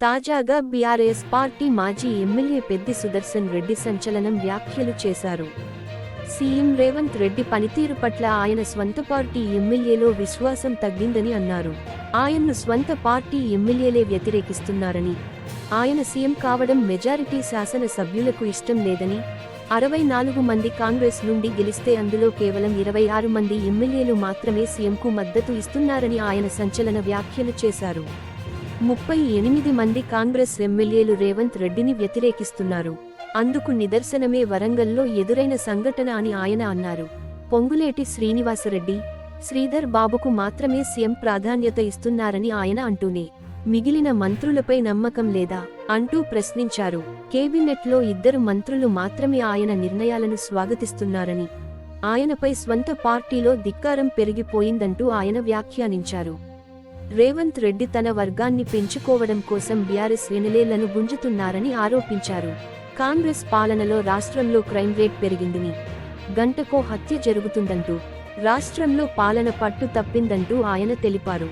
తాజాగా BRS party మాజీ MLA Peddi Sudarshan Reddy సంచలనం వ్యాఖ్యలు చేశారు. సీఎం రేవంత్ రెడ్డి పనితీరు పట్ల ఆయన స్వంత పార్టీ ఎమ్మెల్యేలో విశ్వాసం తగ్గిందని అన్నారు. ఆయన్ను స్వంత పార్టీ ఎమ్మెల్యేలే వ్యతిరేకిస్తున్నారని ఆయన సీఎం కావడం మెజారిటీ శాసన సభ్యులకు ఇష్టం లేదని అరవై నాలుగు మంది కాంగ్రెస్ నుండి గెలిస్తే అందులో కేవలం ఇరవై ఆరు మంది ఎమ్మెల్యేలు మాత్రమే సీఎంకు మద్దతు ఇస్తున్నారని ఆయన సంచలన వ్యాఖ్యలు చేశారు. ముప్పై ఎనిమిది మంది కాంగ్రెస్ ఎమ్మెల్యేలు రేవంత్ రెడ్డిని వ్యతిరేకిస్తున్నారు. అందుకు నిదర్శనమే వరంగల్లో ఎదురైన సంఘటన అని ఆయన అన్నారు. పొంగులేటి శ్రీనివాసరెడ్డి శ్రీధర్ బాబుకు మాత్రమే సీఎం ప్రాధాన్యత ఇస్తున్నారని ఆయన అంటూనే మిగిలిన మంత్రులపై నమ్మకం లేదా? అంటూ ప్రశ్నించారు. కేబినెట్లో ఇద్దరు మంత్రులు మాత్రమే ఆయన నిర్ణయాలను స్వాగతిస్తున్నారని ఆయనపై స్వంత పార్టీలో ధిక్కారం పెరిగిపోయిందంటూ ఆయన వ్యాఖ్యానించారు. రేవంత్ రెడ్డి తన వర్గాన్ని పెంచుకోవడం కోసం బీఆర్ఎస్ వెనులేలను గుంజుతున్నారని ఆరోపించారు. కాంగ్రెస్ పాలనలో రాష్ట్రంలో క్రైమ్ రేట్ పెరిగిందని గంటకో హత్య జరుగుతుందంటూ రాష్ట్రంలో పాలన పట్టు తప్పిందంటూ ఆయన తెలిపారు.